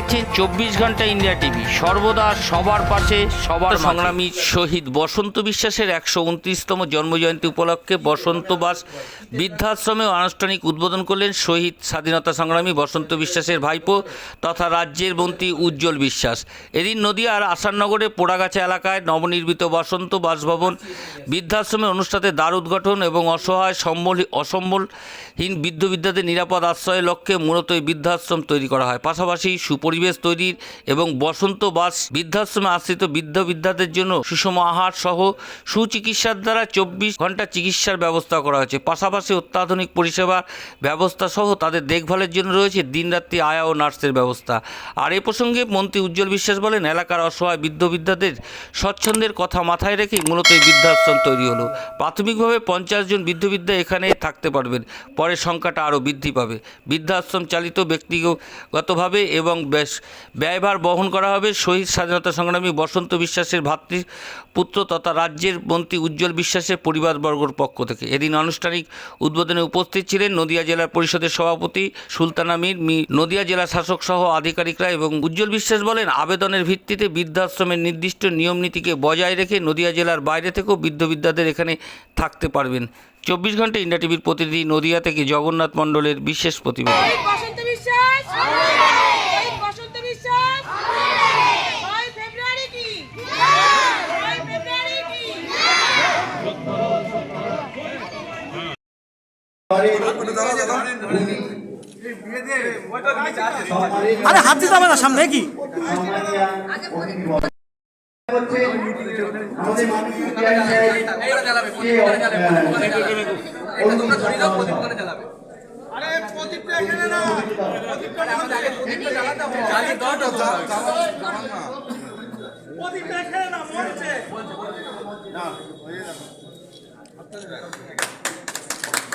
দেখছেন চব্বিশ ঘণ্টা ইন্ডিয়া টিভি। সর্বদা সবার পাশে, সবার সংগ্রামী শহীদ বসন্ত বিশ্বাসের একশো উনত্রিশতম জন্মজয়ন্তী উপলক্ষে বসন্তবাস বৃদ্ধাশ্রমে আনুষ্ঠানিক উদ্বোধন করলেন শহীদ স্বাধীনতা সংগ্রামী বসন্ত বিশ্বাসের ভাইপো তথা রাজ্যের মন্ত্রী উজ্জ্বল বিশ্বাস। এদিন নদিয়ার আসাননগরে পোড়াগাছা এলাকায় নবনির্মিত বসন্ত বাসভবন বৃদ্ধাশ্রমে অনুষ্ঠানে দ্বার উদ্ঘাটন এবং অসহায় সম্বল, অসম্বলহীন বৃদ্ধ বিদ্যাদের নিরাপদ আশ্রয়ের লক্ষ্যে মূলত বৃদ্ধাশ্রম তৈরি করা হয়। পাশাপাশি সুপরিবেশ তৈরির এবং বসন্ত বাস বৃদ্ধাশ্রমে আশ্রিত বৃদ্ধ বৃদ্ধাদের জন্য সুষম আহার সহ সুচিকিৎসার দ্বারা চব্বিশ ঘণ্টা চিকিৎসার ব্যবস্থা করা হয়েছে। পাশাপাশি অত্যাধুনিক পরিষেবা ব্যবস্থা সহ তাদের দেখভালের জন্য রয়েছে দিনরাত্রি আয়া ও নার্সের ব্যবস্থা। আর এ প্রসঙ্গে মন্ত্রী উজ্জ্বল বিশ্বাস বলেন, এলাকার অসহায় বৃদ্ধ বৃদ্ধাদের স্বচ্ছন্দের কথা মাথায় রেখেই মূলত এই বৃদ্ধাশ্রম তৈরি হলো। প্রাথমিকভাবে পঞ্চাশ জন বৃদ্ধ বৃদ্ধা এখানে থাকতে পারবেন, পরে সংখ্যাটা আরও বৃদ্ধি পাবে। বৃদ্ধাশ্রম চালিত ব্যক্তিগতভাবে এবং ব্যয়ভার বহন করা হবে। শহীদ স্বাধীনতা সংগ্রামী বসন্ত বিশ্বাসের ভাতৃপুত্র তথা রাজ্যের মন্ত্রী উজ্জ্বল বিশ্বাসের পরিবারবর্গর পক্ষ থেকে। এদিন আনুষ্ঠানিক উদ্বোধনে উপস্থিত ছিলেন নদিয়া জেলা পরিষদের সভাপতি সুলতানা মীর। নদিয়া জেলা শাসক সহ আধিকারিকরা এবং উজ্জ্বল বিশ্বাস বলেন, আবেদনের ভিত্তিতে বৃদ্ধাশ্রমের নির্দিষ্ট নিয়ম নীতিকে বজায় রেখে নদিয়া জেলার বাইরে থেকেও বৃদ্ধ বিদ্যাদের এখানে থাকতে পারবেন। চব্বিশ ঘণ্টা ইন্ডিয়া টিভির প্রতিনিধি নদিয়া থেকে জগন্নাথ মণ্ডলের বিশেষ প্রতিবেদন এই বসন্ত বিশ্বাস এই বসন্ত বিশ্বাস ছয় ফেব্রুয়ারি কি ছয় ফেব্রুয়ারি কি আরে হাত দিতে হবে না সামনে কি?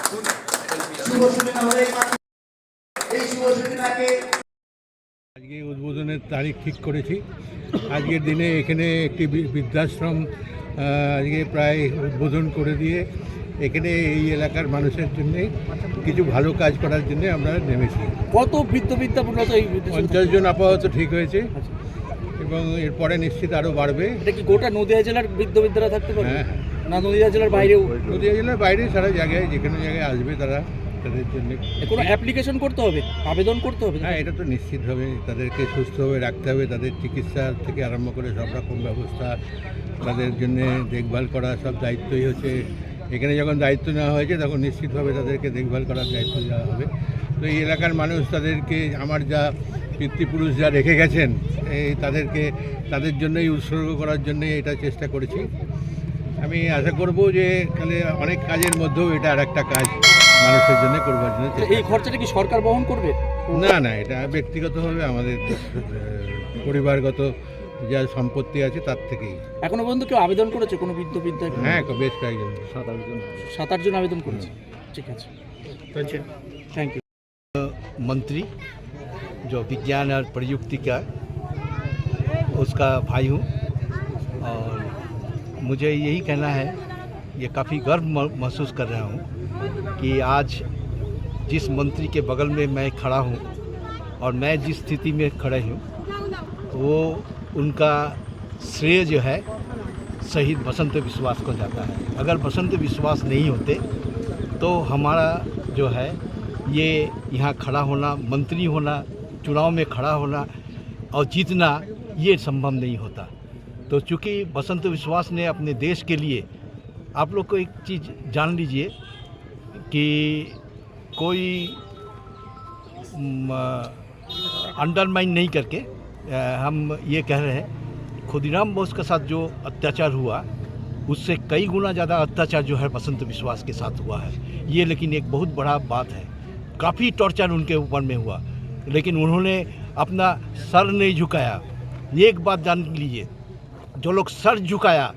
আমাদের আজকে উদ্বোধনের তারিখ ঠিক করেছি। আজকের দিনে এখানে একটি বৃদ্ধাশ্রম আজকে প্রায় উদ্বোধন করে দিয়ে এখানে এই এলাকার মানুষের জন্যে কিছু ভালো কাজ করার জন্য আমরা নেমেছি। কত বৃত্ত বিদ্যা মূলত এই পঞ্চাশ জন আপাতত ঠিক হয়েছে এবং এরপরে নিশ্চিত আরও বাড়বে। এটা কি গোটা নদীয়া জেলার বৃদ্ধ বিদ্যারা থাকতে পারে হ্যাঁ। না নদীয়া জেলার বাইরেও? নদীয়া জেলার বাইরে সারা জায়গায় যেখানে জায়গায় আসবে তারা। তাদের জন্য কোনো অ্যাপ্লিকেশন করতে হবে আবেদন করতে হবে? হ্যাঁ এটা তো নিশ্চিতভাবে তাদেরকে সুস্থভাবে রাখতে হবে তাদের চিকিৎসা থেকে আরম্ভ করে সব রকম ব্যবস্থা তাদের জন্য দেখভাল করা সব দায়িত্বই হচ্ছে। এখানে যখন দায়িত্ব নেওয়া হয়েছে তখন নিশ্চিতভাবে তাদেরকে দেখভাল করার দায়িত্ব দেওয়া হবে। তো এই এলাকার মানুষ তাদেরকে আমার যা পিতৃপুরুষ যা রেখে গেছেন এই তাদেরকে তাদের জন্যই উৎসর্গ করার জন্যই এটা চেষ্টা করেছি। আমি আশা করব যে তাহলে অনেক কাজের মধ্যেও এটা আর একটা কাজ মানুষের জন্য করবার জন্য চেষ্টা এই খরচাটা কি সরকার বহন করবে না না এটা ব্যক্তিগতভাবে আমাদের আহ, পরিবারগত যা সম্পত্তি আছে তার থেকেই এখনো পর্যন্ত কেউ আবেদন করেছে কোনো বৃদ্ধ বিদ্যা হ্যাঁ বেশ কয়েকজন সাত আট জন আবেদন করেছে ঠিক আছে থ্যাংক ইউ मंत्री जो विज्ञान और प्रयुक्ति का उसका भाई हूँ और मुझे यही कहना है ये काफ़ी गर्व म- महसूस कर रहा हूँ कि आज जिस मंत्री के बगल में मैं खड़ा हूँ और मैं जिस स्थिति में खड़े हूँ, वो उनका श्रेय जो है, शहीद बसंत विश्वास को जाता है। अगर बसंत विश्वास नहीं होते तो हमारा जो है, ये यहाँ खड़ा होना, मंत्री होना, चुनाव में खड़ा होना और जीतना, ये संभव नहीं होता। तो चूँकि बसंत विश्वास ने अपने देश के लिए, आप लोग को एक चीज़ जान लीजिए कि कोई अंडरमाइन नहीं करके हम ये कह रहे हैं, खुदीराम बोस के साथ जो अत्याचार हुआ, उससे कई गुना ज़्यादा अत्याचार जो है बसंत विश्वास के साथ हुआ है। ये लेकिन एक बहुत बड़ा बात है। काफ़ी टॉर्चर उनके ऊपर में हुआ। लेकिन उन्होंने अपना सर नहीं झुकाया। एक बात जान लीजिए, जो लोग सर झुकाया,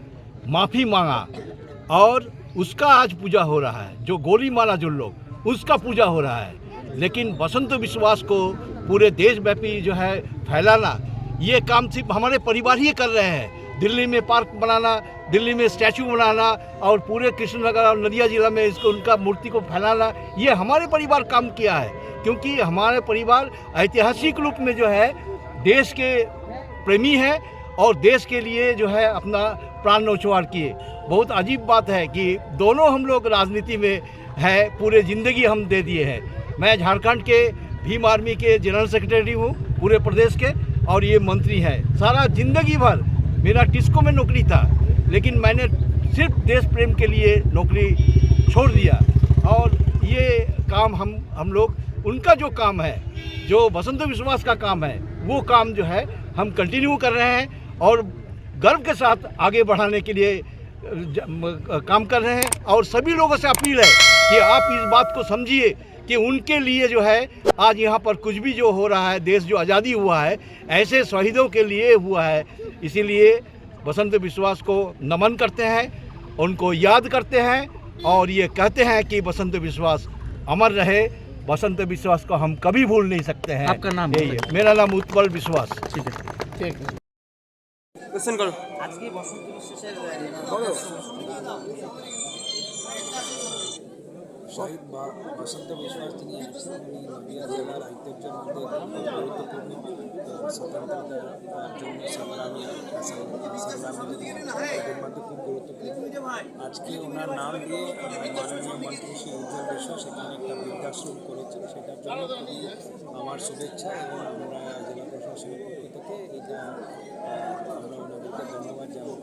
माफ़ी मांगा और उसका आज पूजा हो रहा है, जो गोली मारा जो लोग, उसका पूजा हो रहा है। लेकिन बसंत विश्वास को पूरे देशव्यापी जो है फैलाना, ये काम सिर्फ़ हमारे परिवार ही कर रहे हैं। दिल्ली में पार्क बनाना, दिल्ली में स्टैचू बनाना और पूरे कृष्णनगर और नदिया जिला में इसको, उनका मूर्ति को फैलाना, ये हमारे परिवार काम किया है। क्योंकि हमारे परिवार ऐतिहासिक रूप में जो है, देश के प्रेमी हैं और देश के लिए जो है अपना प्राण नौछवार किए। बहुत अजीब बात है कि दोनों हम लोग राजनीति में है, पूरे ज़िंदगी हम दे दिए हैं। मैं झारखंड के भीम आर्मी के जनरल सेक्रेटरी हूँ, पूरे प्रदेश के, और ये मंत्री हैं। सारा ज़िंदगी भर मेरा टिस्को में नौकरी था, लेकिन मैंने सिर्फ़ देश प्रेम के लिए नौकरी छोड़ दिया। और ये काम हम हम लोग, उनका जो काम है, जो बसंत विश्वास का काम है, वो काम जो है, हम कंटिन्यू कर रहे हैं, और गर्व के साथ आगे बढ़ाने के लिए काम कर रहे हैं और सभी लोगों से अपील है कि आप इस बात को समझिए कि उनके लिए जो है आज यहाँ पर कुछ भी जो हो रहा है देश जो आज़ादी हुआ है ऐसे शहीदों के लिए हुआ है। इसीलिए बसंत विश्वास को नमन करते हैं उनको याद करते हैं और ये कहते हैं कि बसंत विश्वास अमर रहे। बसंत विश्वास को हम कभी भूल नहीं सकते हैं। आपका नाम यही है। मेरा नाम उत्पल विश्वास। ঠিক আছে ঠিক আছে শহীদ বা বসন্ত বিশ্বাস তিনি নদিয়া জেলার ঐতিহ্যের মধ্যে খুব গুরুত্বপূর্ণ স্বতন্ত্রতার জন্য সংগ্রামী সংগ্রামীদের মধ্যে খুব গুরুত্বপূর্ণ। আজকে ওনার নাম দিয়ে মাননীয় মন্ত্রী শ্রী উজ্জ্বল বিশ্বাস সেখানে একটা বৃদ্ধাশ্রম করেছেন। সেটার জন্য আমার শুভেচ্ছা এবং আমরা জেলা প্রশাসনের পক্ষ থেকে এটা